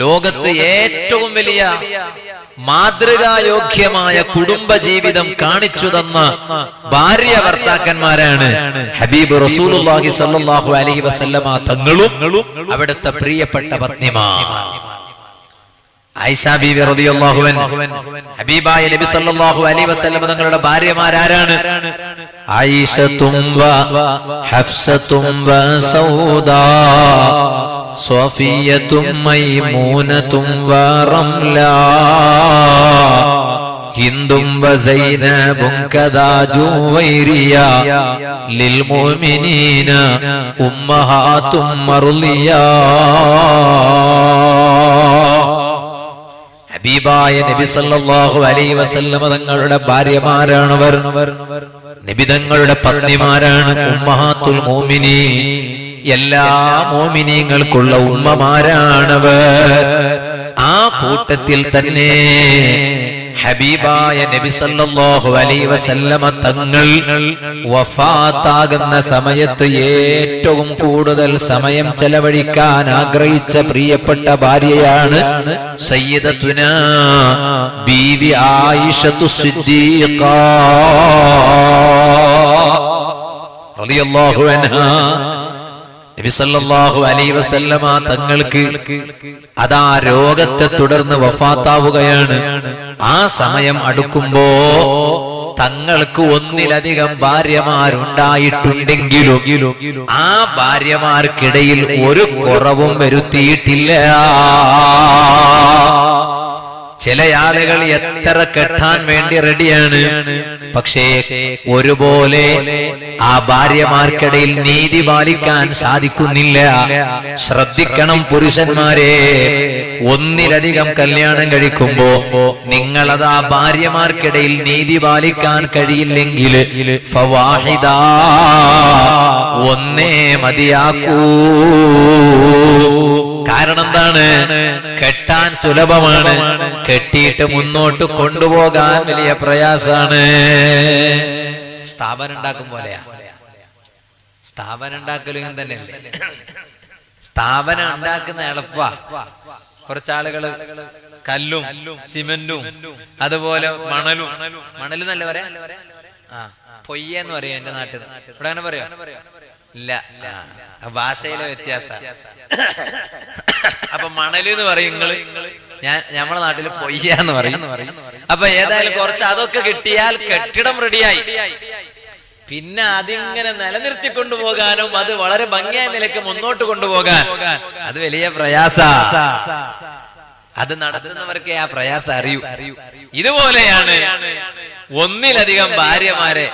ലോകത്ത് ഏറ്റവും വലിയ മാതൃകായോഗ്യമായ കുടുംബജീവിതം കാണിച്ചു തന്ന ഭാര്യ ഭർത്താക്കന്മാരാണ് ഹബീബ് റസൂലുള്ളാഹി സ്വല്ലല്ലാഹു അലൈഹി വസല്ലമ തങ്ങളും അവിടുത്തെ പ്രിയപ്പെട്ട പത്നിമാർ. ആയിഷ ബീവി റളിയല്ലാഹു അൻഹ ഹബീബായ നബി സല്ലല്ലാഹു അലൈഹി വസല്ലം തങ്ങളുടെ ഭാര്യമാരാരാണ്? ആയിഷത്തും വ ഹഫ്സത്തും വ സൗദാ. സ്വഫിയത്തും മൈമൂനത്തും വറംല. റംലാ ഹിന്ദും വസൈനബും സൈനബും കദാ ജുവൈരിയ ലിൽ മുഅ്മിനീന ഉമ്മഹാത്തും മർലിയാ ഹബീബായ നബി സല്ലല്ലാഹു അലൈഹി വസല്ലമ തങ്ങളുടെ ഭാര്യമാരാണവർ. നബി തങ്ങളുടെ പത്നിമാരാണ് ഉമ്മഹാത്തുൽ മോമിനി എല്ലാ മോമിനിയങ്ങൾക്കുള്ള ഉമ്മമാരാണവർ. ആ കൂട്ടത്തിൽ തന്നെ ഹബീബായ നബി സല്ലല്ലാഹു അലൈഹി വസല്ലമ തങ്ങൾ വഫാത്താകുന്ന സമയത്ത് ഏറ്റവും കൂടുതൽ സമയം ചെലവഴിക്കാൻ ആഗ്രഹിച്ച പ്രിയപ്പെട്ട ഭാര്യയാണ് സയ്യിദത്തുന ബീവി ആയിഷത്തു സിദ്ദീഖ. റളിയല്ലാഹു അൻഹാ. വസല്ലമ തങ്ങൾക്ക് അതാ രോഗത്തെ തുടർന്ന് വഫാത്താവുകയാണ്. ആ സമയം അടുക്കുമ്പോ തങ്ങൾക്ക് ഒന്നിലധികം ഭാര്യമാരുണ്ടായിട്ടുണ്ടെങ്കിലും ആ ഭാര്യമാർക്കിടയിൽ ഒരു കുറവും വരുത്തിയിട്ടില്ല. ചില ആളുകൾ എത്ര കെട്ടാൻ വേണ്ടി റെഡിയാണ് പക്ഷേ ഒരുപോലെ ആ ഭാര്യമാർക്കിടയിൽ നീതി പാലിക്കാൻ സാധിക്കുന്നില്ല. ശ്രദ്ധിക്കണം പുരുഷന്മാരെ. ഒന്നിലധികം കല്യാണം കഴിക്കുമ്പോ നിങ്ങളത് ആ ഭാര്യമാർക്കിടയിൽ നീതി പാലിക്കാൻ കഴിയില്ലെങ്കിൽ ഒന്നേ മതിയാക്കൂ. കാരണം എന്താണ്? കെട്ടാൻ സുലഭമാണ്. കെട്ടിയിട്ട് മുന്നോട്ട് കൊണ്ടുപോകാൻ വലിയ പ്രയാസാണ്. സ്ഥാപനം ഉണ്ടാക്കും പോലെയാ. സ്ഥാപനം ഉണ്ടാക്കലും തന്നെ സ്ഥാപനം ഉണ്ടാക്കുന്ന എളുപ്പ. കുറച്ചാളുകൾ കല്ലും സിമെന്റും അതുപോലെ മണലും. മണലും നല്ല പറയാ? ആ പൊയ്യെന്ന് പറയാ എന്റെ നാട്ടിൽ ഇവിടെ അങ്ങനെ പറയാ? ഇല്ല. ഭാഷയിലെ വ്യത്യാസം അപ്പൊ മണൽ എന്ന് പറയും ഞാൻ നമ്മുടെ നാട്ടിൽ പൊയ്യാന്ന് പറയും. അപ്പൊ ഏതായാലും കുറച്ച് അതൊക്കെ കിട്ടിയാൽ കെട്ടിടം റെഡിയായി പിന്നെ അതിങ്ങനെ നിലനിർത്തി കൊണ്ടുപോകാനും അത് വളരെ ഭംഗിയായ നിലയ്ക്ക് മുന്നോട്ട് കൊണ്ടുപോകാൻ. അത് വലിയ പ്രയാസ. അത് നടത്തുന്നവർക്കേ ആ പ്രയാസം അറിയൂ. ഇതുപോലെയാണ് ഒന്നിലധികം ഭാര്യമാരെ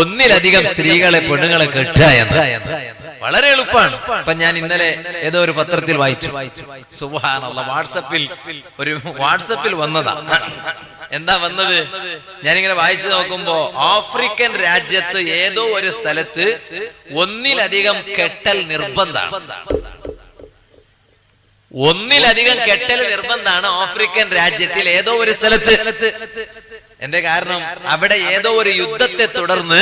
ഒന്നിലധികം സ്ത്രീകളെ പെണ്ണുങ്ങളെ കെട്ടുക എന്ന് വളരെ എളുപ്പമാണ്. ഇപ്പൊ ഞാൻ ഇന്നലെ ഏതോ ഒരു പത്രത്തിൽ വായിച്ചു. സുബാനുള്ള വാട്സപ്പിൽ ഒരു വാട്സപ്പിൽ വന്നതാ. എന്താ വന്നത്? ഞാനിങ്ങനെ വായിച്ചു നോക്കുമ്പോ ആഫ്രിക്കൻ രാജ്യത്ത് ഏതോ ഒരു സ്ഥലത്ത് ഒന്നിലധികം കെട്ടൽ നിർബന്ധമാണ്. ഒന്നിലധികം കെട്ടൽ നിർബന്ധമാണ് ആഫ്രിക്കൻ രാജ്യത്തിൽ ഏതോ ഒരു സ്ഥലത്ത് എന്റെ കാരണം? അവിടെ ഏതോ ഒരു യുദ്ധത്തെ തുടർന്ന്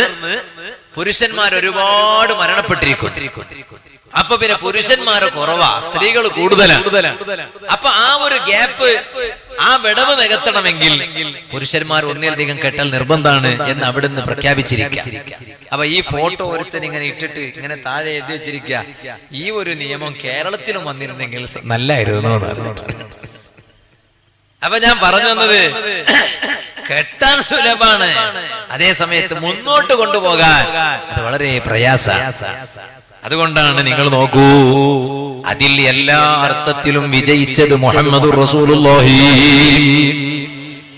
പുരുഷന്മാർ ഒരുപാട് മരണപ്പെട്ടിരിക്കും അപ്പൊ പിന്നെ പുരുഷന്മാർ കുറവാ. സ്ത്രീകൾ കൂടുതലാണ് അപ്പൊ ആ ഒരു ഗ്യാപ്പ് ആ വിടവ് നികത്തണമെങ്കിൽ പുരുഷന്മാർ ഒന്നിലധികം കെട്ടൽ നിർബന്ധമാണ് എന്ന് അവിടുന്ന് പ്രഖ്യാപിച്ചിരിക്കുക. അപ്പൊ ഈ ഫോട്ടോ ഒരുത്തൻ ഇങ്ങനെ ഇട്ടിട്ട് ഇങ്ങനെ താഴെ എഴുതി വെച്ചിരിക്കുക. ഈ ഒരു നിയമം കേരളത്തിലും വന്നിരുന്നെങ്കിൽ നല്ലായിരുന്നു എന്ന്. അപ്പൊ ഞാൻ പറഞ്ഞു വന്നത് കെട്ടാൻ സുലഭാണ്. അതേ സമയത്ത് മുന്നോട്ട് കൊണ്ടുപോകാൻ അത് വളരെ പ്രയാസ. അതുകൊണ്ടാണ് നിങ്ങൾ നോക്കൂ അതിൽ എല്ലാ അർത്ഥത്തിലും വിജയിച്ചത് മുഹമ്മദ് റസൂലുള്ളാഹി.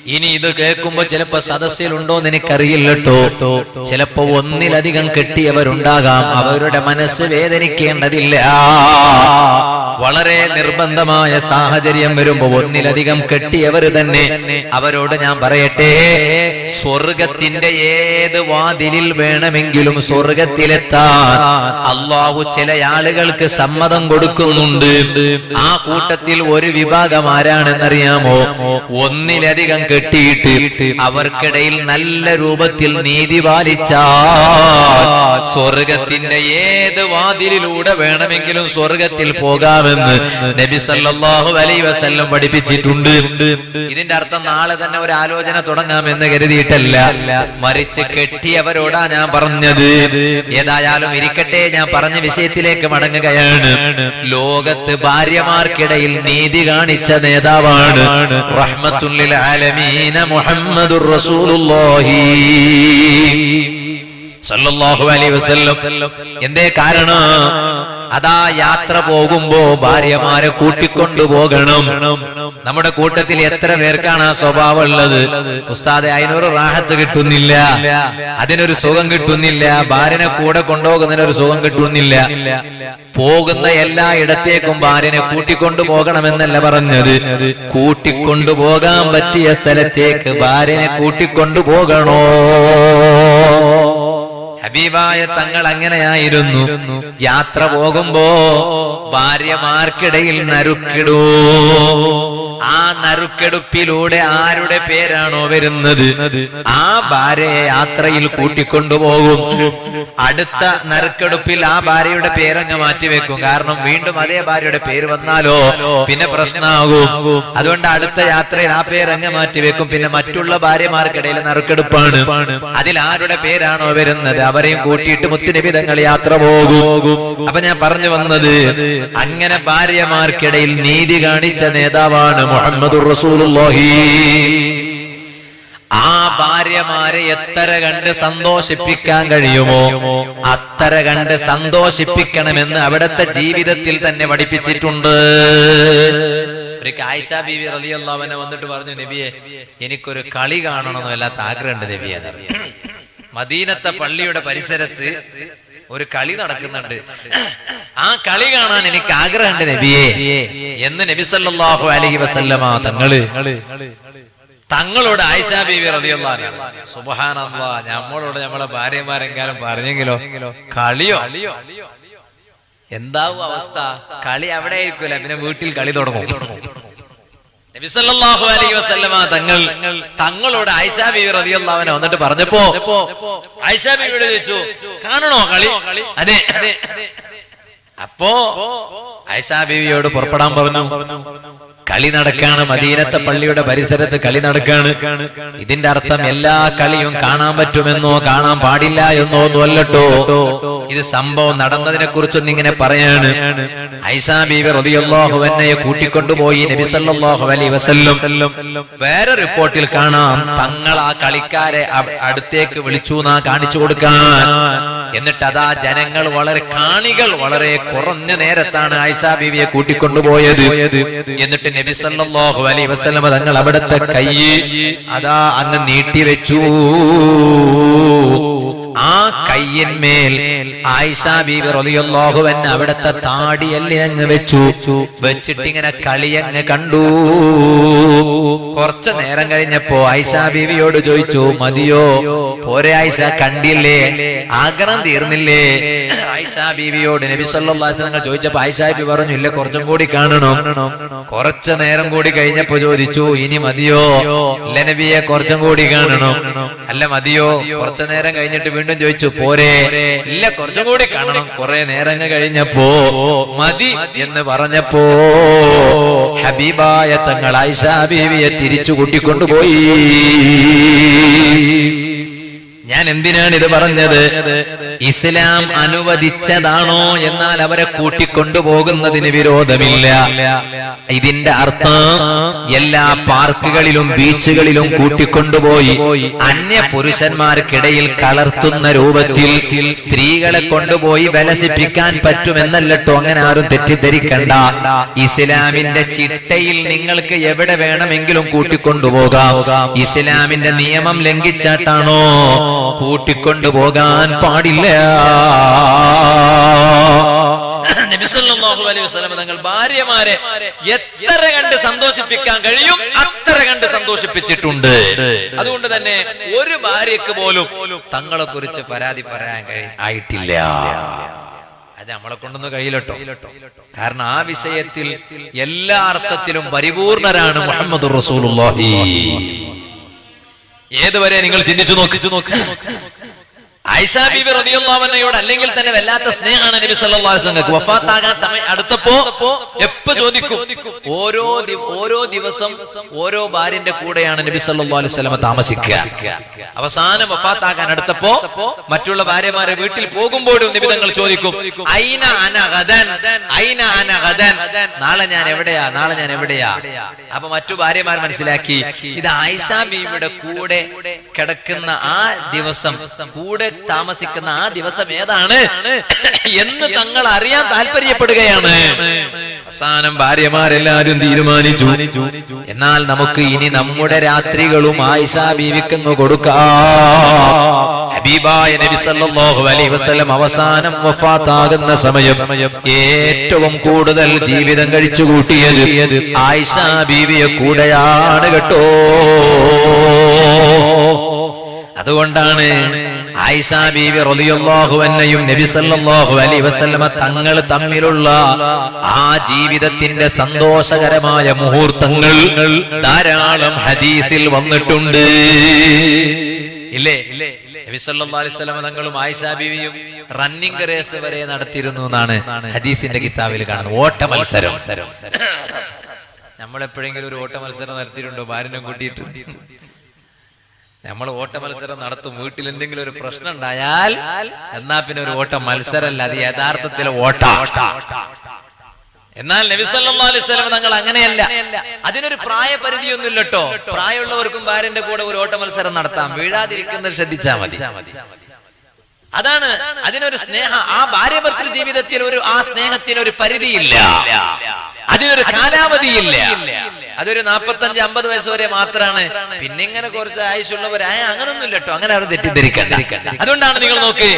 ഇനി ഇത് കേൾക്കുമ്പോ ചിലപ്പോ സദസ്സിലുണ്ടോന്ന് എനിക്കറിയില്ല കേട്ടോ ചിലപ്പോ ഒന്നിലധികം കെട്ടിയവരുണ്ടാകാം. അവരുടെ മനസ്സ് വേദനിക്കേണ്ടതില്ല. വളരെ നിർബന്ധമായ സാഹചര്യം വരുമ്പോ ഒന്നിലധികം കെട്ടിയവർ തന്നെ അവരോട് ഞാൻ പറയട്ടെ സ്വർഗത്തിന്റെ ഏത് വാതിലിൽ വേണമെങ്കിലും സ്വർഗത്തിലെത്താൻ അള്ളാഹു ചില ആളുകൾക്ക് സമ്മതം കൊടുക്കുന്നുണ്ട്. ആ കൂട്ടത്തിൽ ഒരു വിഭാഗം ആരാണെന്നറിയാമോ? ഒന്നിലധികം കെട്ടിയിട്ട് അവർക്കിടയിൽ നല്ല രൂപത്തിൽ നീതി പാലിച്ചാൽ സ്വർഗത്തിന്റെ ഏത് വാതിലിലൂടെ വേണമെങ്കിലും സ്വർഗത്തിൽ പോകാമെന്ന് നബി സല്ലാഹു അലൈ വസല്ലം പഠിപ്പിച്ചിട്ടുണ്ട്. ഇതിന്റെ അർത്ഥം നാളെ തന്നെ ഒരു ആലോചന തുടങ്ങാമെന്ന് കരുതിയിട്ടല്ല. മറിച്ച് കെട്ടിയവരോടാ ഞാൻ പറഞ്ഞത്. ഏതായാലും ഇരിക്കട്ടെ ഞാൻ പറഞ്ഞ വിഷയത്തിലേക്ക് മടങ്ങുകയാണ്. ലോകത്ത് ഭാര്യമാർക്കിടയിൽ നീതി കാണിച്ച നേതാവാണ്. ആലമീന മുഹമ്മദുർ റസൂലുള്ളാഹി സല്ലല്ലാഹു അലൈഹി വസല്ലം. എന്തേ കാരണം? അതാ യാത്ര പോകുമ്പോ ഭാര്യമാരെ കൂട്ടിക്കൊണ്ടു പോകണം. നമ്മുടെ കൂട്ടത്തിൽ എത്ര പേർക്കാണ് ആ സ്വഭാവം ഉള്ളത്? ഉസ്താദെ അതിനൊരു റാഹത്ത് കിട്ടുന്നില്ല. അതിനൊരു സുഖം കിട്ടുന്നില്ല. ഭാര്യനെ കൂടെ കൊണ്ടുപോകുന്നതിനൊരു സുഖം കിട്ടുന്നില്ല. പോകുന്ന എല്ലാ ഇടത്തേക്കും ഭാര്യനെ കൂട്ടിക്കൊണ്ടു പോകണമെന്നല്ല പറഞ്ഞത്. കൂട്ടിക്കൊണ്ടു പോകാൻ പറ്റിയ സ്ഥലത്തേക്ക് ഭാര്യനെ കൂട്ടിക്കൊണ്ടു പോകണോ? ഹബീബായ തങ്ങൾ അങ്ങനെയായിരുന്നു യാത്ര പോകുമ്പോ ഭാര്യമാർക്കിടയിൽ നറുക്കിടൂ. ആ നറുക്കെടുപ്പിലൂടെ ആരുടെ പേരാണോ വരുന്നത്? ആ ഭാര്യയെ യാത്രയിൽ കൂട്ടിക്കൊണ്ടുപോകും. അടുത്ത നറുക്കെടുപ്പിൽ ആ ഭാര്യയുടെ പേരങ്ങ് മാറ്റിവെക്കും കാരണം വീണ്ടും അതേ ഭാര്യയുടെ പേര് വന്നാലോ പിന്നെ പ്രശ്നമാകും അതുകൊണ്ട് അടുത്ത യാത്രയിൽ ആ പേരങ്ങ് മാറ്റിവെക്കും പിന്നെ മറ്റുള്ള ഭാര്യമാർക്കിടയിൽ നറുക്കെടുപ്പാണ്. അതിൽ ആരുടെ പേരാണോ വരുന്നത്? അവരെയും കൂട്ടിയിട്ട് മുത്തുനിബിതങ്ങൾ യാത്ര പോകും. അപ്പൊ ഞാൻ പറഞ്ഞു വന്നത് അങ്ങനെ ഭാര്യമാർക്കിടയിൽ നീതി കാണിച്ച നേതാവാണ് മുഹമ്മദ് റസൂലുള്ളാഹി. ആ ഭാര്യമാരെ എത്ര കണ്ട് സന്തോഷിപ്പിക്കാൻ കഴിയുമോ? അത്ര കണ്ട് സന്തോഷിപ്പിക്കണമെന്ന് അവിടുത്തെ ജീവിതത്തിൽ തന്നെ പഠിപ്പിച്ചിട്ടുണ്ട്. ഒരു ആയിഷ ബീവി റളിയല്ലാഹുവിനെ വന്നിട്ട് പറഞ്ഞു നബിയെ എനിക്കൊരു കളി കാണണമെന്ന് വല്ലാത്ത ആഗ്രഹമുണ്ട് നബിയെ. മദീനത്തെ പള്ളിയുടെ പരിസരത്ത് ഒരു കളി നടക്കുന്നുണ്ട്. ആ കളി കാണാൻ എനിക്ക് ആഗ്രഹമുണ്ട് നബിയെ. എന്ന് നബി സല്ലാഹു അലഹി വസല്ലമ തങ്ങൾ തങ്ങളോട് ആയിഷാ ബീവി റളിയല്ലാഹു സുബ്ഹാനല്ലാ നമ്മളോട് നമ്മളെ ഭാര്യമാരെങ്കിലും പറഞ്ഞെങ്കിലോ കളിയോ? എന്താവും അവസ്ഥ? കളി അവിടെ ആയിരിക്കൂല പിന്നെ വീട്ടിൽ കളി തുടങ്ങും. വസല്ലമ തങ്ങൾ തങ്ങളോട് വന്നിട്ട് പറഞ്ഞപ്പോ ചോദിച്ചു കാണണോ കളി? അതെ. അപ്പോ ആയിഷ ബീവിയോട് പുറപ്പെടാൻ പറഞ്ഞു. കളി നടക്കാണ്. മദീനത്തെ പള്ളിയുടെ പരിസരത്ത് കളി നടക്കാണ്. ഇതിന്റെ അർത്ഥം എല്ലാ കളിയും കാണാൻ പറ്റുമെന്നോ കാണാൻ പാടില്ല എന്നോ ഒന്നും അല്ലട്ടോ ഇത് സംഭവം നടന്നതിനെ കുറിച്ചൊന്നും ഇങ്ങനെ പറയാണ്. ബീവി കൂട്ടിക്കൊണ്ടുപോയി വേറെ റിപ്പോർട്ടിൽ കാണാം. തങ്ങൾ ആ കളിക്കാരെ അടുത്തേക്ക് വിളിച്ചു നാ കാണിച്ചു കൊടുക്കാൻ. എന്നിട്ട് അതാ ജനങ്ങൾ വളരെ കാണികൾ വളരെ കുറഞ്ഞ നേരത്താണ് ആയിഷാ ബീവിയെ കൂട്ടിക്കൊണ്ടുപോയത്. എന്നിട്ട് നബി സല്ലല്ലാഹു അലൈഹി വസല്ലം തങ്ങൾ അവിടുത്തെ കൈ അതാ അങ്ങ് നീട്ടിവെച്ചു കയ്യന്മേൽ റളിയല്ലാഹു അൻഹ അവിടുത്തെ താടിയല്ലേ അങ്ങ് വെച്ചു. വെച്ചിട്ട് ഇങ്ങനെ കളിയങ്ങ് കണ്ടു. കുറച്ചു നേരം കഴിഞ്ഞപ്പോ ആയിഷ ബീവിയോട് ചോദിച്ചു മതിയോ? പോരെ ആയിഷ കണ്ടില്ലേ? ആഗ്രഹം തീർന്നില്ലേ? ആയിഷ ബീവിയോട് നബി സല്ലല്ലാഹു അലൈഹി വസല്ലം ചോദിച്ചപ്പോ ആയിഷാബി പറഞ്ഞു ഇല്ല കുറച്ചും കൂടി കാണണം. കുറച്ചു നേരം കൂടി കഴിഞ്ഞപ്പോ ചോദിച്ചു ഇനി മതിയോ? ഇല്ല നബിയെ കുറച്ചും കൂടി കാണണം. അല്ല മതിയോ? കുറച്ചു നേരം കഴിഞ്ഞിട്ട് വീണ്ടും ചോദിച്ചു പോരെ ഇല്ല കുറച്ചും കൂടി കാണണം. കുറെ നേരം കഴിഞ്ഞപ്പോ മതി എന്ന് പറഞ്ഞപ്പോ ഹബീബായ തങ്ങൾ ആയിഷ ബീവിയെ തിരിച്ചു കൂട്ടിക്കൊണ്ടുപോയി. ഞാൻ എന്തിനാണ് ഇത് പറഞ്ഞത്? ഇസ്ലാം അനുവദിച്ചതാണോ എന്നാൽ അവരെ കൂട്ടിക്കൊണ്ടുപോകുന്നതിന് വിരോധമില്ല. ഇതിന്റെ അർത്ഥം എല്ലാ പാർക്കുകളിലും ബീച്ചുകളിലും കൂട്ടിക്കൊണ്ടുപോയി അന്യ പുരുഷന്മാർക്കിടയിൽ കളർത്തുന്ന രൂപത്തിൽ സ്ത്രീകളെ കൊണ്ടുപോയി വിലസിപ്പിക്കാൻ പറ്റുമെന്നല്ലോ അങ്ങനെ ആരും തെറ്റിദ്ധരിക്കണ്ട. ഇസ്ലാമിന്റെ ചിട്ടയിൽ നിങ്ങൾക്ക് എവിടെ വേണമെങ്കിലും കൂട്ടിക്കൊണ്ടുപോകാം. ഇസ്ലാമിന്റെ നിയമം ലംഘിച്ചാട്ടാണോ? പാടില്ല. സല്ലല്ലാഹു അലൈഹി വസല്ലം തങ്ങൾ ഭാര്യമാരെ എത്ര കണ്ട് സന്തോഷിപ്പിക്കാൻ കഴിയും അത്ര കണ്ട് സന്തോഷിപ്പിച്ചിട്ടുണ്ട്. അതുകൊണ്ട് തന്നെ ഒരു ഭാര്യക്ക് പോലും തങ്ങളെ കുറിച്ച് പരാതി പറയാൻ കഴി ആയിട്ടില്ല. അത് നമ്മളെ കൊണ്ടൊന്നും കഴിയില്ലട്ടോ. കാരണം ആ വിഷയത്തിൽ എല്ലാ അർത്ഥത്തിലും പരിപൂർണരാണ് മുഹമ്മദ് റസൂലുള്ളാഹി. ഏതുവരെ നിങ്ങൾ ചിന്തിച്ചു നോക്കി. ആയിഷ ബീബി റളിയല്ലാഹുവിനോട് അല്ലെങ്കിൽ തന്നെ വല്ലാത്ത സ്നേഹമാണ് നബി വഫാത്താകാൻ സമയം അടുത്തപ്പോ എപ്പോ ചോദിക്കും? ഓരോ ഓരോ ദിവസം ഓരോ ഭാര്യന്റെ കൂടെയാണ് നബി സല്ലല്ലാഹു അലൈഹി വസല്ലം താമസിക്കുക. അവസാനം വഫാത്താകാൻ അടുത്തപ്പോ മറ്റുള്ള ഭാര്യമാരെ വീട്ടിൽ പോകുമ്പോഴും നബി തങ്ങൾ ചോദിക്കും ഐന ഐന നാളെ ഞാൻ എവിടെയാ? നാളെ ഞാൻ എവിടെയാ? അപ്പൊ മറ്റു ഭാര്യമാർ മനസ്സിലാക്കി ഇത് ആയിഷ ബീവിയുടെ കൂടെ കിടക്കുന്ന ആ ദിവസം കൂടെ താമസിക്കുന്ന ആ ദിവസം ഏതാണ്? എന്ന് തങ്ങൾ അറിയാൻ താല്പര്യപ്പെടുകയാണ്. അവസാനം ഭാര്യമാരെല്ലാരും തീരുമാനിച്ചു. എന്നാൽ നമുക്ക് ഇനി നമ്മുടെ രാത്രികളും ആയിഷ ബീവിക്കുന്നു കൊടുക്കാം. ഹബീബായ നബി സല്ലല്ലാഹു അലൈഹി വസല്ലം അവസാനം വഫാത്താകുന്ന സമയം ഏറ്റവും കൂടുതൽ ജീവിതം കഴിച്ചു കൂട്ടിയത് ആയിഷ ബീവിയെ കൂടെയാണ് കേട്ടോ. അതുകൊണ്ടാണ് ആയിഷ ബീവി റളിയല്ലാഹു അൻഹയും നബി സല്ലല്ലാഹു അലൈഹി വസല്ലമ തങ്ങൾ തമ്മിലുള്ള ആ ജീവിതത്തിന്റെ സന്തോഷകരമായ മുഹൂർത്തങ്ങൾ ധാരാളം ഹദീസിൽ വന്നിട്ടുണ്ട്. ഇല്ലേ? നബി സല്ലല്ലാഹു അലൈഹി വസല്ലമ തങ്ങളും ആയിഷാ ബീവിയും റണ്ണിംഗ് റേസ് വരെ നടത്തിയിരുന്നു എന്നാണ് ഹദീസിന്റെ കിതാബിൽ കാണുന്നത്. ഓട്ട മത്സരം. നമ്മൾ എപ്പോഴെങ്കിലും ഒരു ഓട്ട മത്സരം നടത്തിയിട്ടുണ്ടോ? ഭാര്യനെ കൂട്ടിയിട്ട്? നമ്മൾ ഓട്ട മത്സരം നടത്തും. വീട്ടിൽ എന്തെങ്കിലും ഒരു പ്രശ്നം ഉണ്ടായാൽ എന്നാ പിന്നെ ഒരു ഓട്ട മത്സരമല്ല അത് യഥാർത്ഥത്തിൽ ഓട്ട. എന്നാൽ നബി സല്ലല്ലാഹു അലൈഹി വസല്ലം തങ്ങൾ അങ്ങനെയല്ല. അതിനൊരു പ്രായപരിധിയൊന്നും ഇല്ലട്ടോ പ്രായമുള്ളവർക്കും ഭാര്യന്റെ കൂടെ ഒരു ഓട്ട മത്സരം നടത്താം. വീഴാതിരിക്കുന്നത് ശ്രദ്ധിച്ചാൽ മതി. അതാണ് അതിനൊരു സ്നേഹ ആ ഭാര്യ ഭർത്തൃ ജീവിതത്തിൽ ഒരു ആ സ്നേഹത്തിന് ഒരു പരിധിയില്ല. അതിനൊരു കാലാവധിയില്ല. അതൊരു നാപ്പത്തഞ്ച് അമ്പത് വയസ്സ് വരെ മാത്രമാണ് പിന്നെ ഇങ്ങനെ കുറച്ച് ആയുഷുള്ളവരായ അങ്ങനൊന്നും കേട്ടോ അങ്ങനെ അവർ തെറ്റിദ്ധരിക്കണ്ട. അതുകൊണ്ടാണ് നിങ്ങൾ നോക്ക്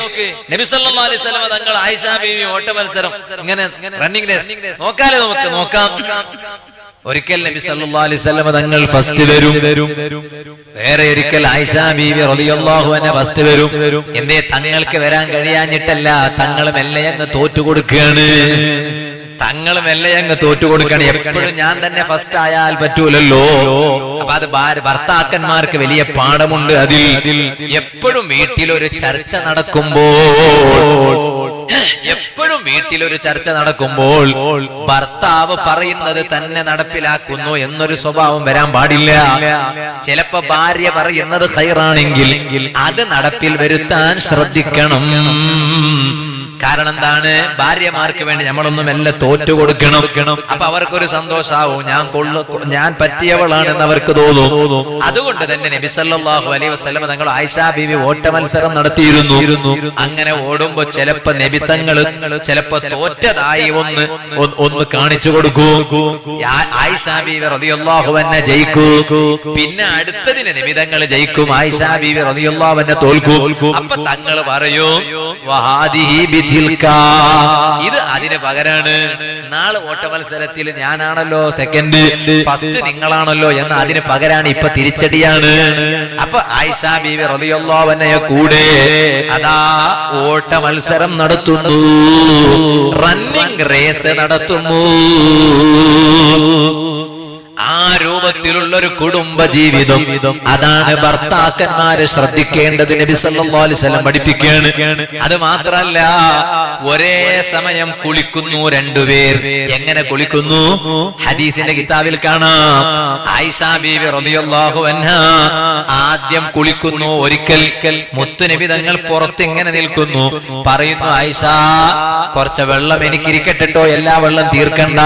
നബി സല്ലല്ലാഹു അലൈഹി തങ്ങൾ ആയിഷ ബീവി ഓട്ട മത്സരം ഇങ്ങനെ റണ്ണിംഗ് റേസ് നോക്കാലേ നമുക്ക് നോക്കാം. ഒരിക്കൽ നബി സല്ലല്ലാഹു അലൈഹി തങ്ങൾ ഫസ്റ്റ് വരും. വേറെ ഒരിക്കൽ ആയിഷ ബീവി റളിയല്ലാഹു അൻഹ ഫസ്റ്റ് വരും. എന്തേ തങ്ങൾക്ക് വരാൻ കഴിയാഞ്ഞിട്ടല്ല തങ്ങൾ മെല്ലെ അങ്ങ് തോറ്റു കൊടുക്കുകയാണ് തങ്ങൾ മെല്ലെ അങ്ങ് തോറ്റു കൊടുക്കുകയാണ്. എപ്പോഴും ഞാൻ തന്നെ ഫസ്റ്റ് ആയാൽ പറ്റൂലല്ലോ. അപ്പൊ അത് ഭർത്താക്കന്മാർക്ക് വലിയ പാഠമുണ്ട് അതിൽ. എപ്പോഴും വീട്ടിലൊരു ചർച്ച നടക്കുമ്പോൾ എപ്പോഴും വീട്ടിലൊരു ചർച്ച നടക്കുമ്പോൾ ഭർത്താവ് പറയുന്നത് തന്നെ നടപ്പിലാക്കുന്നു എന്നൊരു സ്വഭാവം വരാൻ പാടില്ല. ചിലപ്പോ ഭാര്യ പറയുന്നത് ഹൈറാണെങ്കിൽ അത് നടപ്പിൽ വരുത്താൻ ശ്രദ്ധിക്കണം. കാരണം എന്താണ്? ഭാര്യമാർക്ക് വേണ്ടി നമ്മളൊന്നും എല്ലാം തോറ്റു കൊടുക്കണം. അപ്പൊ അവർക്കൊരു സന്തോഷാവും. ഞാൻ കൊള്ളു ഞാൻ പറ്റിയവളാണെന്ന് അവർക്ക് തോന്നും. അതുകൊണ്ട് തന്നെ നബി സല്ലല്ലാഹു അലൈഹി തങ്ങൾ ആയിഷാ ബീവി ഓട്ട മത്സരം നടത്തിയിരുന്നു. അങ്ങനെ ഓടുമ്പോ ചിലപ്പോ നബിത്തങ്ങൾ ചിലപ്പോ തോറ്റതായി ഒന്ന് ഒന്ന് കാണിച്ചു കൊടുക്കൂ. ആയിഷാ ബീവി റളിയല്ലാഹു എന്നെ ജയിക്കൂ. പിന്നെ അടുത്തതിന് നിമിതങ്ങൾ ജയിക്കും. ആയിഷാ ബീവി റളിയല്ലാഹു എന്നെ തോൽക്കൂ. അപ്പൊ തങ്ങൾ പറയൂ വഹാദിഹി. ഇത് അതിന് പകരാണ്. നാളെ ഓട്ട മത്സരത്തിൽ ഞാനാണല്ലോ സെക്കൻഡ് ഫസ്റ്റ് നിങ്ങളാണല്ലോ എന്ന അതിന് പകരാണ് ഇപ്പൊ തിരിച്ചടിയാണ്. അപ്പൊ ആയിഷ ബീവി റബിയല്ലോ അൻഹയെ കൂടെ അതാ ഓട്ട മത്സരം നടത്തുന്നു. റണ്ണിംഗ് റേസ് നടത്തുന്നു. ആ രൂപത്തിലുള്ള ഒരു കുടുംബ ജീവിതം അതാണ് ഭർത്താക്കന്മാരെ ശ്രദ്ധിക്കേണ്ടത് നബി സല്ലല്ലാഹു അലൈഹി വസല്ലം പഠിപ്പിക്കുകയാണ്. അത് മാത്രല്ല ഒരേ സമയം കുളിക്കുന്നു രണ്ടുപേർ എങ്ങനെ കുളിക്കുന്നു? ഹദീസിന്റെ കിതാബിൽ കാണാം. ബീവി റളിയല്ലാഹു ആദ്യം കുളിക്കുന്നു ഒരിക്കൽ. മുത്തുനബി തങ്ങൾ പുറത്ത് ഇങ്ങനെ നിൽക്കുന്നു. പറയുന്നു ആയിഷ കുറച്ച് വെള്ളം എനിക്കിരിക്കട്ടെട്ടോ എല്ലാ വെള്ളം തീർക്കണ്ട.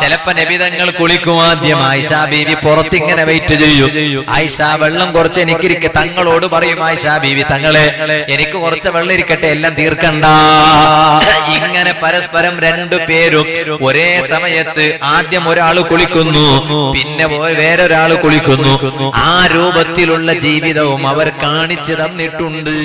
ചിലപ്പോ നബിതങ്ങൾ കുളിക്കും ആദ്യം ആയിഷാ ബീവി പുറത്തിങ്ങനെ വെയിറ്റ് ചെയ്യും. ആയിഷ വെള്ളം കുറച്ച് എനിക്കിരിക്കെ. തങ്ങളോട് പറയും ആയിഷ ബീവി തങ്ങളെ എനിക്ക് കുറച്ച് വെള്ളം ഇരിക്കട്ടെ എല്ലാം തീർക്കണ്ട. ഇങ്ങനെ പരസ്പരം രണ്ടു പേരും ഒരേ സമയത്ത് ആദ്യം ഒരാൾ കുളിക്കുന്നു പിന്നെ വേറൊരാൾ കുളിക്കുന്നു. ആ രൂപത്തിലുള്ള ജീവിതവും അവർ കാണിച്ചു തന്നിട്ടുണ്ട്.